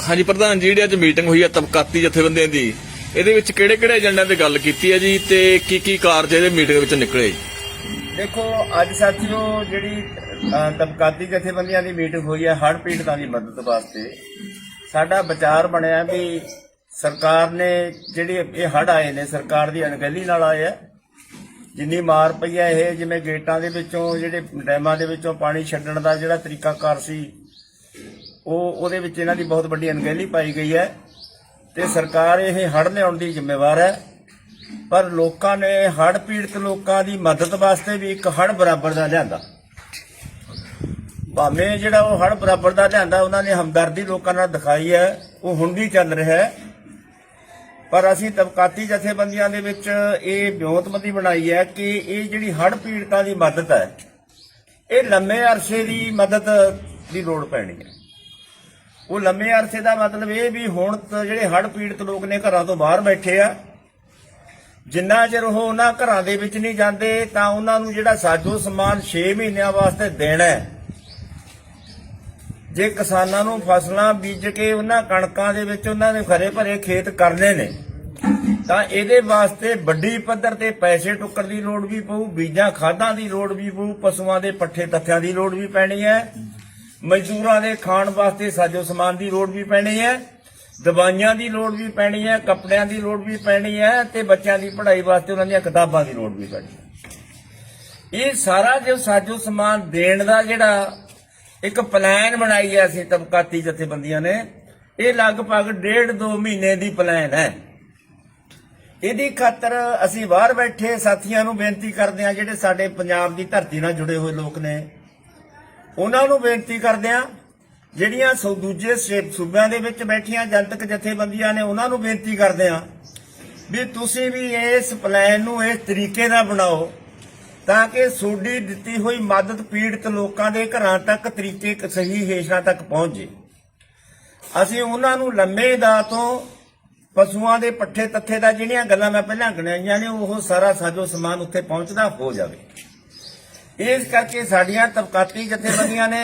ਹਾਂਜੀ, ਪ੍ਰਧਾਨ ਜੀ, ਜਿਹੜੀ ਅੱਜ ਮੀਟਿੰਗ ਹੋਈ ਹੈ ਤਬਕਾਤੀ ਜਥੇਬੰਦੀਆਂ ਦੀ, ਇਹਦੇ ਵਿੱਚ ਕਿਹੜੇ ਕਿਹੜੇ ਏਜੰਡਿਆਂ ਤੇ ਗੱਲ ਕੀਤੀ ਹੈ ਜੀ ਤੇ ਕੀ ਕੀ ਕਾਰਜ ਇਹਦੇ ਮੀਟਿੰਗ ਵਿੱਚ ਨਿਕਲੇ ਦੇਖੋ, ਅੱਜ ਸਾਥੀਓ ਜਿਹੜੀ ਤਬਕਾਤੀ ਜਥੇਬੰਦੀਆਂ ਦੀ ਮੀਟਿੰਗ ਹੋਈ ਹੈ ਹੜ੍ਹ ਪੀੜਤਾਂ ਦੀ ਮਦਦ ਵਾਸਤੇ, ਸਾਡਾ ਵਿਚਾਰ ਬਣਿਆ ਵੀ ਸਰਕਾਰ ਨੇ ਜਿਹੜੀ ਇਹ ਹੜ੍ਹ ਆਏ ਨੇ, ਸਰਕਾਰ ਦੀ ਅਣਗਹਿਲੀ ਨਾਲ ਆਏ ਆ। ਜਿੰਨੀ ਮਾਰ ਪਈ ਹੈ ਇਹ, ਜਿਵੇਂ ਗੇਟਾਂ ਦੇ ਵਿੱਚੋਂ, ਜਿਹੜੇ ਡੈਮਾਂ ਦੇ ਵਿੱਚੋਂ ਪਾਣੀ ਛੱਡਣ ਦਾ ਜਿਹੜਾ ਤਰੀਕਾਕਾਰ ਸੀ ਉਹ ਉਹਦੇ ਵਿੱਚ ਇਹਨਾਂ ਦੀ ਬਹੁਤ ਵੱਡੀ ਅਣਗਹਿਲੀ ਪਾਈ ਗਈ ਹੈ ਤੇ ਸਰਕਾਰ ਇਹ ਹੜ੍ਹ ਲਿਆਉਣ ਦੀ ਜ਼ਿੰਮੇਵਾਰ ਹੈ। ਪਰ ਲੋਕਾਂ ਨੇ ਹੜ੍ਹ ਪੀੜਤ ਲੋਕਾਂ ਦੀ ਮਦਦ ਵਾਸਤੇ ਵੀ ਇੱਕ ਹੜ੍ਹ ਬਰਾਬਰ ਦਾ ਲਿਆਂਦਾ। ਭਾਵੇਂ ਜਿਹੜਾ ਉਹ ਹੜ੍ਹ ਬਰਾਬਰ ਦਾ ਲਿਆਂਦਾ, ਉਹਨਾਂ ਨੇ ਹਮਦਰਦੀ ਲੋਕਾਂ ਨਾਲ ਦਿਖਾਈ ਹੈ, ਉਹ ਹੁਣ ਵੀ ਚੱਲ ਰਿਹਾ ਹੈ। ਪਰ ਅਸੀਂ ਤਬਕਾਤੀ ਜਥੇਬੰਦੀਆਂ ਦੇ ਵਿੱਚ ਇਹ ਵਿਉਂਤਬੰਦੀ ਬਣਾਈ ਹੈ ਕਿ ਇਹ ਜਿਹੜੀ ਹੜ੍ਹ ਪੀੜਤਾਂ ਦੀ ਮਦਦ ਹੈ, ਇਹ ਲੰਮੇ ਅਰਸੇ ਦੀ ਮਦਦ ਦੀ ਲੋੜ ਪੈਣੀ ਹੈ। ਉਹ ਲੰਮੇ ਅਰਸੇ ਦਾ ਮਤਲਬ ਇਹ ਵੀ ਹੁਣ ਜਿਹੜੇ ਹੜ ਪੀੜਤ ਲੋਕ ਨੇ ਘਰਾਂ ਤੋਂ ਬਾਹਰ ਬੈਠੇ ਆ, ਜਿੰਨਾ ਚਿਰ ਉਹ ਉਹਨਾਂ ਘਰਾਂ ਦੇ ਵਿੱਚ ਨਹੀਂ ਜਾਂਦੇ, ਤਾਂ ਉਹਨਾਂ ਨੂੰ ਜਿਹੜਾ ਸਾਜੋ ਸਮਾਨ 6 ਮਹੀਨਿਆਂ ਵਾਸਤੇ ਦੇਣਾ ਹੈ। ਜੇ ਕਿਸਾਨਾਂ ਨੂੰ ਫਸਲਾਂ ਬੀਜ ਕੇ ਉਹਨਾਂ ਕਣਕਾਂ ਦੇ ਵਿੱਚ ਉਹਨਾਂ ਨੇ ਖਰੇ ਭਰੇ ਖੇਤ ਕਰਨੇ ਨੇ, ਤਾਂ ਇਹਦੇ ਵਾਸਤੇ ਵੱਡੀ ਪੱਧਰ ਤੇ ਪੈਸੇ ਟੁੱਕਰ ਦੀ ਲੋੜ ਵੀ ਪਊ, ਬੀਜਾਂ ਖਾਦਾਂ ਦੀ ਲੋੜ ਵੀ ਪਊ, ਪਸ਼ੂਆਂ ਦੇ ਪੱਠੇ ਤੱਥਿਆਂ ਦੀ ਲੋੜ ਵੀ ਪੈਣੀ ਹੈ। ਮਜ਼ਦੂਰਾਂ ਦੇ ਖਾਣ ਵਾਸਤੇ ਸਾਜੋ ਸਮਾਨ ਦੀ ਲੋੜ ਵੀ ਪੈਣੀ ਹੈ, ਦਵਾਈਆਂ ਦੀ ਲੋੜ ਵੀ ਪੈਣੀ ਹੈ, ਕੱਪੜਿਆਂ ਦੀ ਲੋੜ ਵੀ ਪੈਣੀ ਹੈ ਤੇ ਬੱਚਿਆਂ ਦੀ ਪੜ੍ਹਾਈ ਵਾਸਤੇ ਉਹਨਾਂ ਦੀਆਂ ਕਿਤਾਬਾਂ ਦੀ ਲੋੜ ਵੀ ਪੈਣੀ ਹੈ। ਇਹ ਸਾਰਾ ਜੋ ਸਾਜੋ ਸਮਾਨ ਦੇਣ ਦਾ ਜਿਹੜਾ ਇੱਕ ਪਲਾਨ ਬਣਾਈ ਹੈ ਅਸੀਂ ਤਬਕਾਤੀ ਜਥੇਬੰਦੀਆਂ ਨੇ, ਇਹ ਲਗਭਗ ਡੇਢ ਦੋ ਮਹੀਨੇ ਦੀ ਪਲਾਨ ਹੈ। ਇਹਦੀ ਖਾਤਰ ਅਸੀਂ ਬਾਹਰ ਬੈਠੇ ਸਾਥੀਆਂ ਨੂੰ ਬੇਨਤੀ ਕਰਦੇ ਹਾਂ ਜਿਹੜੇ ਸਾਡੇ ਪੰਜਾਬ ਦੀ ਧਰਤੀ ਨਾਲ ਜੁੜੇ ਹੋਏ ਲੋਕ ਨੇ ਉਹਨਾਂ ਨੂੰ ਬੇਨਤੀ ਕਰਦੇ ਹਾਂ, ਜਿਹੜੀਆਂ ਸੋ, ਦੂਜੇ ਸੂਬਿਆਂ ਦੇ ਵਿੱਚ ਬੈਠੀਆਂ ਜਨਤਕ ਜਥੇਬੰਦੀਆਂ ਨੇ, ਉਹਨਾਂ ਨੂੰ ਬੇਨਤੀ ਕਰਦੇ ਹਾਂ ਵੀ ਤੁਸੀਂ ਵੀ ਇਸ ਪਲਾਨ ਨੂੰ ਇਸ ਤਰੀਕੇ ਨਾਲ ਬਣਾਓ ਤਾਂ ਕਿ ਸੋਡੀ ਦਿੱਤੀ ਹੋਈ ਮਦਦ ਪੀੜਤ ਲੋਕਾਂ ਦੇ ਘਰਾਂ ਤੱਕ ਤਰੀਕੇ ਸਹੀ ਹੇਸ਼ਾਂ ਤੱਕ ਪਹੁੰਚ। ਜੇ ਅਸੀਂ ਉਹਨਾਂ ਨੂੰ ਲੰਮੇ ਦਾ ਤੋਂ ਪਸ਼ੂਆਂ ਦੇ ਪੱਠੇ ਤੱਥੇ ਦਾ ਜਿਹੜੀਆਂ ਗੱਲਾਂ ਮੈਂ ਪਹਿਲਾਂ ਗਣਾਈਆਂ ਨੇ, ਉਹ ਸਾਰਾ ਸਾਜੋ ਸਮਾਨ ਉੱਥੇ ਪਹੁੰਚਦਾ ਹੋ ਜਾਵੇ। ਇਸ ਕਰਕੇ ਸਾਡੀਆਂ ਤਬਕਾਤੀ ਜਥੇਬੰਦੀਆਂ ਨੇ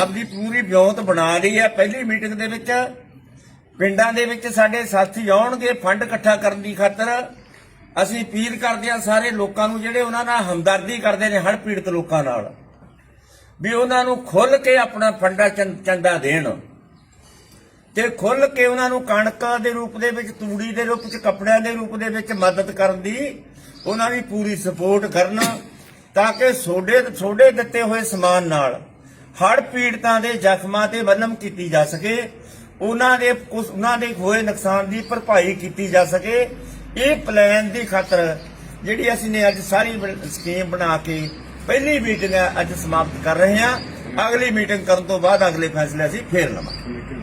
ਆਪਣੀ ਪੂਰੀ ਵਿਉਂਤ ਬਣਾ ਲਈ ਹੈ। ਪਹਿਲੀ ਮੀਟਿੰਗ ਦੇ ਵਿੱਚ ਪਿੰਡਾਂ ਦੇ ਵਿੱਚ ਸਾਡੇ ਸਾਥੀ ਆਉਣਗੇ ਫੰਡ ਇਕੱਠਾ ਕਰਨ ਦੀ ਖਾਤਰ। ਅਸੀਂ ਅਪੀਲ ਕਰਦੇ ਹਾਂ ਸਾਰੇ ਲੋਕਾਂ ਨੂੰ ਜਿਹੜੇ ਉਹਨਾਂ ਨਾਲ ਹਮਦਰਦੀ ਕਰਦੇ ਨੇ ਹੜ੍ਹ ਪੀੜਤ ਲੋਕਾਂ ਨਾਲ, ਵੀ ਉਹਨਾਂ ਨੂੰ ਖੁੱਲ ਕੇ ਆਪਣਾ ਫੰਡਾ ਚੰ- ਚੰਦਾ ਦੇਣ ਤੇ ਖੁੱਲ ਕੇ ਉਹਨਾਂ ਨੂੰ ਕਣਕ ਦੇ ਰੂਪ ਦੇ ਵਿੱਚ, ਤੂੜੀ ਦੇ ਰੂਪ ਵਿੱਚ, ਕੱਪੜਿਆਂ ਦੇ ਰੂਪ ਦੇ ਵਿੱਚ ਮਦਦ ਕਰਨ ਦੀ, ਉਹਨਾਂ ਦੀ ਪੂਰੀ ਸਪੋਰਟ ਕਰਨ। ਤਾਂ ਕਿ ਸੋਡੇ ਸੋਡੇ ਦਿੱਤੇ ਹੋਏ ਸਮਾਨ ਨਾਲ ਹੜ ਪੀੜਤਾਂ ਦੇ ਜ਼ਖਮਾਂ ਤੇ ਵਨਮ ਕੀਤੀ ਜਾ ਸਕੇ, ਉਹਨਾਂ ਦੇ ਕੁਛ- ਉਹਨਾਂ ਦੇ ਹੋਏ ਨੁਕਸਾਨ ਦੀ ਭਰਪਾਈ ਕੀਤੀ ਜਾ ਸਕੇ। ਇਹ ਪਲਾਨ ਦੀ ਖਾਤਰ ਜਿਹੜੀ ਅਸੀਂ ਨੇ ਅੱਜ ਸਾਰੀ ਸਕੀਮ ਬਣਾ ਕੇ ਪਹਿਲੀ ਮੀਟਿੰਗ ਅੱਜ ਸਮਾਪਤ ਕਰ ਰਹੇ ਹਾਂ। ਅਗਲੀ ਮੀਟਿੰਗ ਕਰਨ ਤੋਂ ਬਾਅਦ ਅਗਲੇ ਫੈਸਲੇ ਅਸੀਂ ਫੇਰ ਲਵਾਂਗੇ।